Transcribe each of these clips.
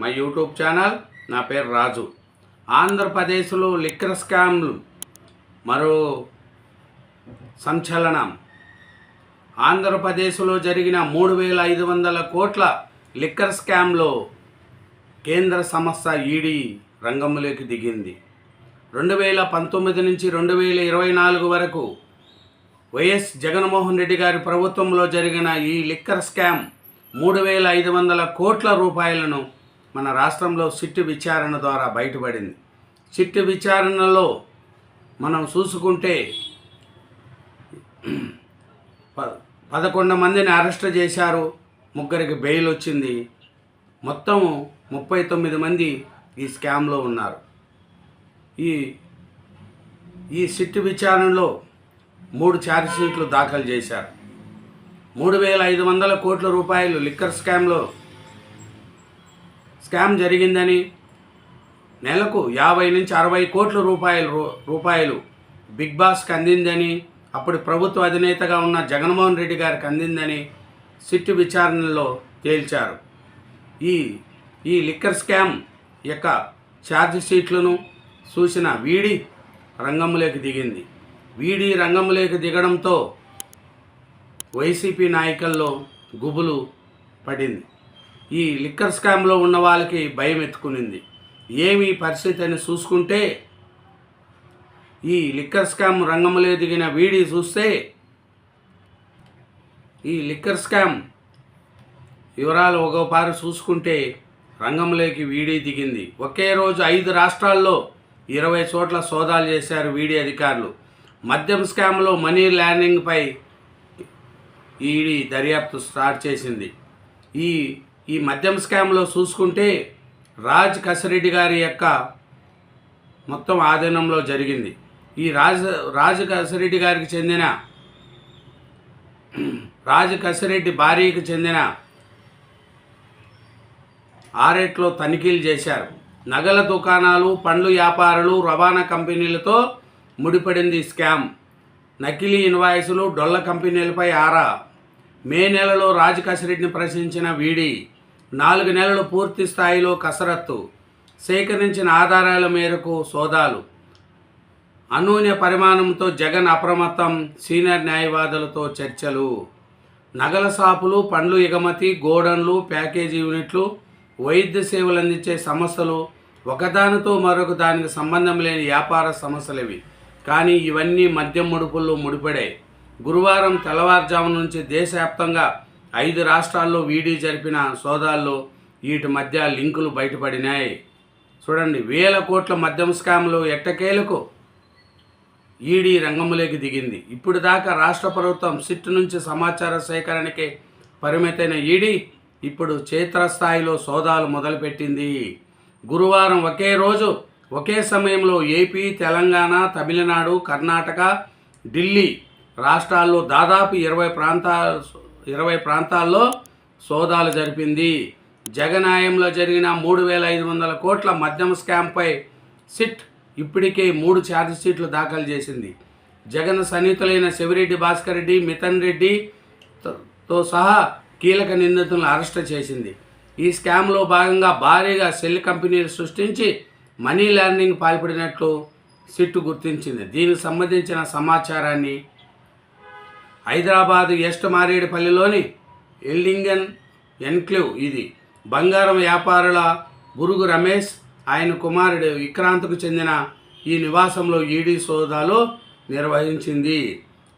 మా YouTube channel నా పేరు రాజు. ఆంధ్రప్రదేశ్లో లిక్కర్ స్కామ్లు మరో సంచలనం. ఆంధ్రప్రదేశ్లో జరిగిన మూడు వేల ఐదు వందల కోట్ల లిక్కర్ స్కామ్లో కేంద్ర సంస్థ ఈడీ రంగంలోకి దిగింది. రెండు వేల పంతొమ్మిది నుంచి రెండు వేల ఇరవై నాలుగు వరకు వైఎస్ జగన్మోహన్ రెడ్డి గారి ప్రభుత్వంలో జరిగిన ఈ లిక్కర్ స్కామ్ మూడు వేల ఐదు వందల కోట్ల రూపాయలను మన రాష్ట్రంలో సిట్టు విచారణ ద్వారా బయటపడింది. సిట్టు విచారణలో మనం చూసుకుంటే ప పదకొండు మందిని అరెస్ట్ చేశారు. ముగ్గురికి బెయిల్ వచ్చింది. మొత్తం ముప్పై తొమ్మిది మంది ఈ స్కామ్లో ఉన్నారు. ఈ ఈ సిట్టు విచారణలో మూడు ఛార్జ్షీట్లు దాఖలు చేశారు. మూడు వేల ఐదు వందల కోట్ల రూపాయలు లిక్కర్ స్కామ్లో స్కామ్ జరిగిందని నెలకు యాభై నుంచి అరవై కోట్ల రూపాయలు రూ- రూపాయలు బిగ్ బాస్కి అందిందని అప్పుడు ప్రభుత్వ అధినేతగా ఉన్న జగన్మోహన్ రెడ్డి గారికి అందిందని సిట్టు విచారణలో తేల్చారు. ఈ ఈ లిక్కర్ స్కామ్ యొక్క ఛార్జ్ షీట్లను చూసిన వీడి రంగంలోకి దిగింది. వీడి రంగంలోకి దిగడంతో వైసీపీ నాయకుల్లో గుబులు పడింది. ఈ లిక్కర్ స్కామ్లో ఉన్న వాళ్ళకి భయం ఎత్తుకునింది. ఏమి పరిస్థితి అని చూసుకుంటే ఈ లిక్కర్ స్కామ్ రంగంలో దిగిన వీడి చూస్తే ఈ లిక్కర్ స్కామ్ వివరాలు ఒకపారు చూసుకుంటే రంగంలోకి వీడి దిగింది. ఒకే రోజు ఐదు రాష్ట్రాల్లో ఇరవై చోట్ల సోదాలు చేశారు వీడి అధికారులు. మద్యం స్కామ్లో మనీ ల్యాండింగ్పై ఈడీ దర్యాప్తు స్టార్ట్ చేసింది. ఈ ఈ మద్యం స్కామ్లో చూసుకుంటే రాజ్ కసిరెడ్డి గారి యొక్క మొత్తం ఆధీనంలో జరిగింది. ఈ రాజ రాజ్ కసిరెడ్డి గారికి చెందిన రాజ్ కసిరెడ్డి భార్యకు చెందిన ఆరేట్లో తనిఖీలు చేశారు. నగల దుకాణాలు పండ్లు వ్యాపారులు రవాణా కంపెనీలతో ముడిపడింది స్కామ్. నకిలీ ఇన్వాయిస్లు డొల్ల కంపెనీలపై ఆరా. మే నెలలో రాజకాశిరెడ్డిని ప్రశ్నించిన వీడి నాలుగు నెలలు పూర్తి స్థాయిలో కసరత్తు సేకరించిన ఆధారాల మేరకు సోదాలు. అనూన్య పరిమాణంతో జగన్ అప్రమత్తం సీనియర్ న్యాయవాదులతో చర్చలు. నగల షాపులు పండ్లు ఎగుమతి గోడన్లు ప్యాకేజీ యూనిట్లు వైద్య సేవలు అందించే సంస్థలు ఒకదానితో మరొక దానికి సంబంధం లేని వ్యాపార సమస్యలు ఇవి. కానీ ఇవన్నీ మద్యం ముడుపుల్లో ముడిపడాయి. గురువారం తెల్లవారుజాము నుంచి దేశవ్యాప్తంగా ఐదు రాష్ట్రాల్లో వీడీ జరిపిన సోదాల్లో వీటి మధ్య లింకులు బయటపడినాయి. చూడండి వేల కోట్ల మద్యం స్కామ్లు ఎట్టకేలకు? ఈడీ రంగంలోకి దిగింది. ఇప్పుడు దాకా రాష్ట్ర ప్రభుత్వం సిట్ నుంచి సమాచార సేకరణకి పరిమితమైన ఈడీ ఇప్పుడు క్షేత్రస్థాయిలో సోదాలు మొదలుపెట్టింది. గురువారం ఒకే రోజు ఒకే సమయంలో ఏపీ తెలంగాణ తమిళనాడు కర్ణాటక ఢిల్లీ రాష్ట్రాల్లో దాదాపు ఇరవై ప్రాంతాల ఇరవై ప్రాంతాల్లో సోదాలు జరిపింది. జగనాయంలో జరిగిన మూడు వేల ఐదు వందల కోట్ల మద్యం స్కామ్పై సిట్ ఇప్పటికే మూడు ఛార్జ్షీట్లు దాఖలు చేసింది. జగన్ సన్నిహితులైన శివిరెడ్డి భాస్కర్ రెడ్డి మితన్ రెడ్డి తో సహా కీలక నిందితులను అరెస్ట్ చేసింది. ఈ స్కామ్లో భాగంగా భారీగా సెల్ కంపెనీలు సృష్టించి మనీ లాండరింగ్ పాల్పడినట్లు సిట్టు గుర్తించింది. దీనికి సంబంధించిన సమాచారాన్ని హైదరాబాద్ ఎస్ట్ మారేడుపల్లిలోని ఎల్డింగన్ ఎన్క్లేవ్ ఇది బంగారం వ్యాపారుల బురుగు రమేష్ ఆయన కుమారుడు విక్రాంత్కు చెందిన ఈ నివాసంలో ఈడీ సోదాలు నిర్వహించింది.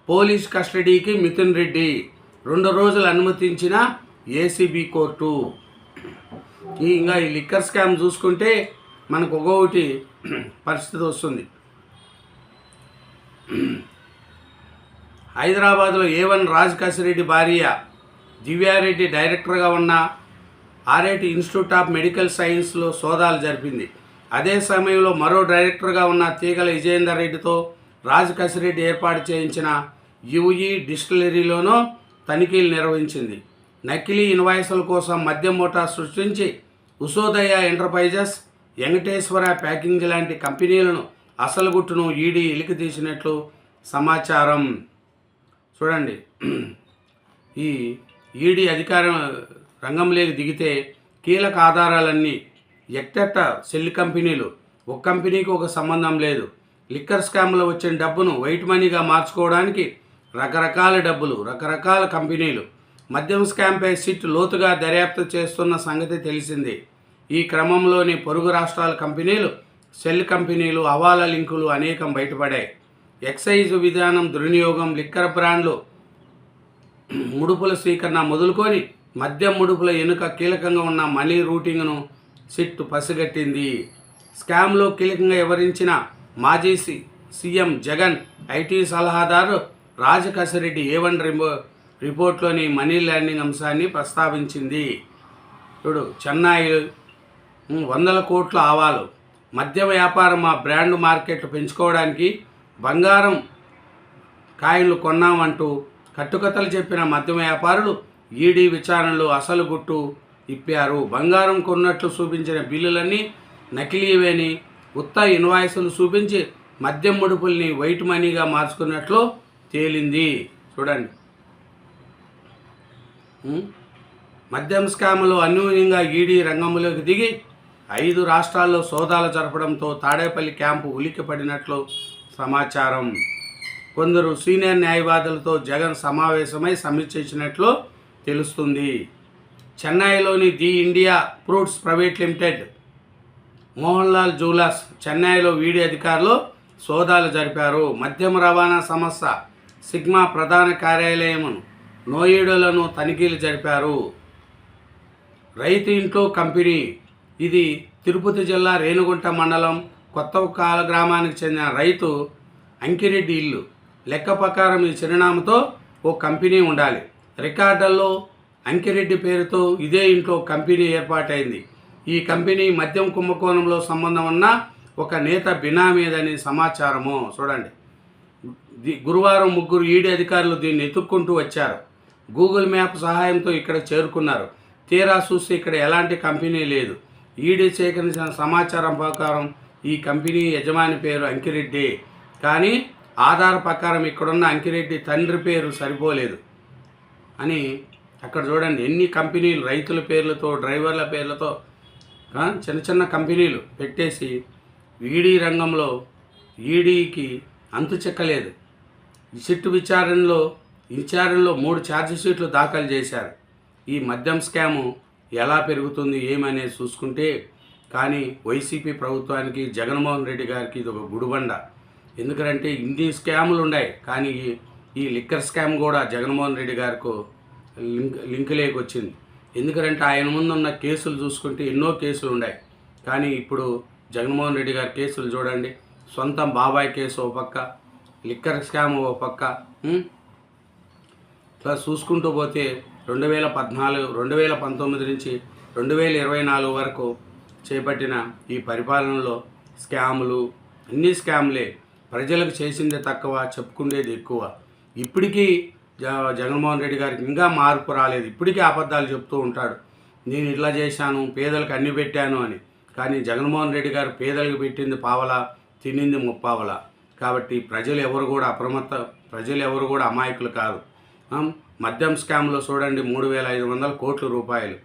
పోలీస్ కస్టడీకి మిథున్ రెడ్డి రెండు రోజులు అనుమతించిన ఏసీబీ కోర్టు. ఇంకా ఈ లిక్కర్ స్కామ్ చూసుకుంటే మనకు ఒక్కొక్కటి పరిస్థితి వస్తుంది. హైదరాబాద్లో ఏ వన్ రాజ్ భార్య దివ్యారెడ్డి డైరెక్టర్గా ఉన్న ఆర్ఐటి ఇన్స్టిట్యూట్ ఆఫ్ మెడికల్ సైన్స్లో సోదాలు జరిపింది. అదే సమయంలో మరో డైరెక్టర్గా ఉన్న తీగల విజయేందర్ రెడ్డితో రాజ్ కసిరెడ్డి ఏర్పాటు చేయించిన యుఈ డిస్టిలరీలోనూ తనిఖీలు నిర్వహించింది. నకిలీ ఇన్వాయిస్ల కోసం మద్యం మూటా సృష్టించి ఉసోదయ ఎంటర్ప్రైజెస్ వెంకటేశ్వర ప్యాకింగ్ లాంటి కంపెనీలను అసలు గుట్టును ఈడీ ఇలికి తీసినట్లు సమాచారం. చూడండి. ఈ ఈడీ అధికారం రంగంలోకి దిగితే కీలక ఆధారాలన్నీ ఎట్టెట్ట సెల్ కంపెనీలు. ఒక కంపెనీకి ఒక సంబంధం లేదు. లిక్కర్ స్కామ్లో వచ్చిన డబ్బును వైట్ మనీగా మార్చుకోవడానికి రకరకాల డబ్బులు రకరకాల కంపెనీలు. మద్యం స్కామ్పై సిట్ లోతుగా దర్యాప్తు చేస్తున్న సంగతి తెలిసింది. ఈ క్రమంలోని పొరుగు రాష్ట్రాల కంపెనీలు సెల్ కంపెనీలు హవాలా లింకులు అనేకం బయటపడాయి. ఎక్సైజ్ విధానం దుర్వినియోగం లిక్కర్ బ్రాండ్లు ముడుపుల స్వీకరణ మొదలుకొని మద్యం ముడుపుల ఎనుక కీలకంగా ఉన్న మనీ రూటింగ్ను సిట్ పసిగట్టింది. స్కామ్లో కీలకంగా వివరించిన మాజీ సి సీఎం జగన్ ఐటీ సలహాదారు రాజకసిరెడ్డి ఏ వన్ రిపో రిపోర్ట్లోని మనీ ల్యాండింగ్ అంశాన్ని ప్రస్తావించింది. ఇప్పుడు చెన్నై వందల కోట్ల ఆవాలు మద్య వ్యాపారం మా బ్రాండ్ మార్కెట్ పెంచుకోవడానికి బంగారం కాయిన్లు కొన్నామంటూ కట్టుకథలు చెప్పిన మద్యం వ్యాపారులు ఈడీ విచారణలు అసలు గుట్టు ఇప్పారు. బంగారం కొన్నట్లు చూపించిన బిల్లులన్నీ నకిలీవేని ఉత్త ఇన్వాయిస్లు చూపించి మద్యం ముడుపుల్ని వైట్ మనీగా మార్చుకున్నట్లు తేలింది. చూడండి. మద్యం స్కామ్లో అన్యూన్యంగా ఈడీ రంగంలోకి దిగి ఐదు రాష్ట్రాల్లో సోదాలు జరపడంతో తాడేపల్లి క్యాంపు ఉలిక్కిపడినట్లు సమాచారం. కొందరు సీనియర్ న్యాయవాదులతో జగన్ సమావేశమై సమీక్షించినట్లు తెలుస్తుంది. చెన్నైలోని the India fruits private limited Mohan Lal జూలాస్ చెన్నైలో వీడి అధికారులు సోదాలు జరిపారు. మద్యం రవాణా సంస్థ సిగ్మా ప్రధాన కార్యాలయం నోయిడోలను తనిఖీలు జరిపారు. రైతు ఇంట్లో కంపెనీ ఇది తిరుపతి జిల్లా రేణుగుంట మండలం కొత్త కాల గ్రామానికి చెందిన రైతు అంకిరెడ్డి ఇల్లు. లెక్క ప్రకారం ఈ చిరునామాతో ఓ కంపెనీ ఉండాలి. రికార్డుల్లో అంకిరెడ్డి పేరుతో ఇదే ఇంట్లో కంపెనీ ఏర్పాటైంది. ఈ కంపెనీ మద్యం కుంభకోణంలో సంబంధం ఉన్న ఒక నేత బినామీదని సమాచారము. చూడండి. గురువారం ముగ్గురు ఈడీ అధికారులు దీన్ని ఎత్తుక్కుంటూ వచ్చారు. గూగుల్ మ్యాప్ సహాయంతో ఇక్కడ చేరుకున్నారు. తీరా చూస్తే ఇక్కడ ఎలాంటి కంపెనీ లేదు. ఈడీ సేకరించిన సమాచారం ప్రకారం ఈ కంపెనీ యజమాని పేరు అంకిరెడ్డి. కానీ ఆధార ప్రకారం ఇక్కడున్న అంకిరెడ్డి తండ్రి పేరు సరిపోలేదు. అని అక్కడ చూడండి ఎన్ని కంపెనీలు రైతుల పేర్లతో డ్రైవర్ల పేర్లతో చిన్న చిన్న కంపెనీలు పెట్టేసి ఈడీ రంగంలో ఈడీకి అంతు చెక్కలేదు. ఈ సిట్టు విచారణలో విచారణలో మూడు ఛార్జ్ షీట్లు దాఖలు చేశారు. ఈ మద్యం స్కాము ఎలా పెరుగుతుంది ఏమనేది చూసుకుంటే కానీ వైసీపీ ప్రభుత్వానికి జగన్మోహన్ రెడ్డి గారికి ఇది ఒక గుడిబండ. ఎందుకంటే ఇన్ని స్కాములు ఉన్నాయి కానీ ఈ లిక్కర్ స్కామ్ కూడా జగన్మోహన్ రెడ్డి గారికి లింక్ లింక్ లేకొచ్చింది. ఎందుకంటే ఆయన ముందున్న కేసులు చూసుకుంటే ఎన్నో కేసులు ఉన్నాయి. కానీ ఇప్పుడు జగన్మోహన్ రెడ్డి గారి కేసులు చూడండి. సొంతం బాబాయ్ కేసు ఓ పక్క లిక్కర్ స్కామ్ ఓ పక్క ఇట్లా చూసుకుంటూ పోతే రెండు వేల పద్నాలుగు రెండు వేల పంతొమ్మిది నుంచి రెండు వేల ఇరవై నాలుగు వరకు చేపట్టిన ఈ పరిపాలనలో స్కాములు అన్ని స్కామ్లే ప్రజలకు చేసిందే తక్కువ చెప్పుకునేది ఎక్కువ. ఇప్పటికీ జగన్మోహన్ రెడ్డి గారికి ఇంకా మార్పు రాలేదు. ఇప్పటికీ అబద్ధాలు చెప్తూ ఉంటాడు. నేను ఇట్లా చేశాను పేదలకు అన్ని పెట్టాను అని. కానీ జగన్మోహన్ రెడ్డి గారు పేదలకు పెట్టింది పావలా తినింది ముప్పావలా. కాబట్టి ప్రజలు ఎవరు కూడా అప్రమత్త ప్రజలు ఎవరు కూడా అమాయకులు కాదు మద్యం స్కామ్లో చూడండి మూడు వేల ఐదు వందల కోట్ల రూపాయలు.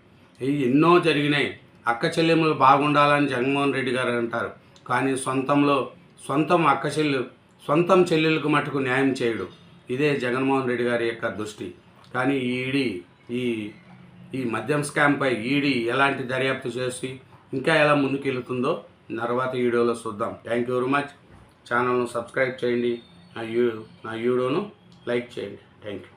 ఇవి ఎన్నో జరిగినాయి. అక్క చెల్లెములు బాగుండాలని జగన్మోహన్ రెడ్డి గారు అంటారు. కానీ సొంతంలో సొంతం అక్క చెల్లెలు సొంతం చెల్లెలకు మటుకు న్యాయం చేయడు. ఇదే జగన్మోహన్ రెడ్డి గారి యొక్క దృష్టి. కానీ ఈడీ ఈ ఈ మద్యం స్కామ్పై ఈడీ ఎలాంటి దర్యాప్తు చేసి ఇంకా ఎలా ముందుకెళ్తుందో తర్వాత వీడియోలో చూద్దాం. థ్యాంక్ యూ వెరీ మచ్ ఛానల్ను సబ్స్క్రైబ్ చేయండి. నా యూ నా వీడియోను లైక్ చేయండి. Thank you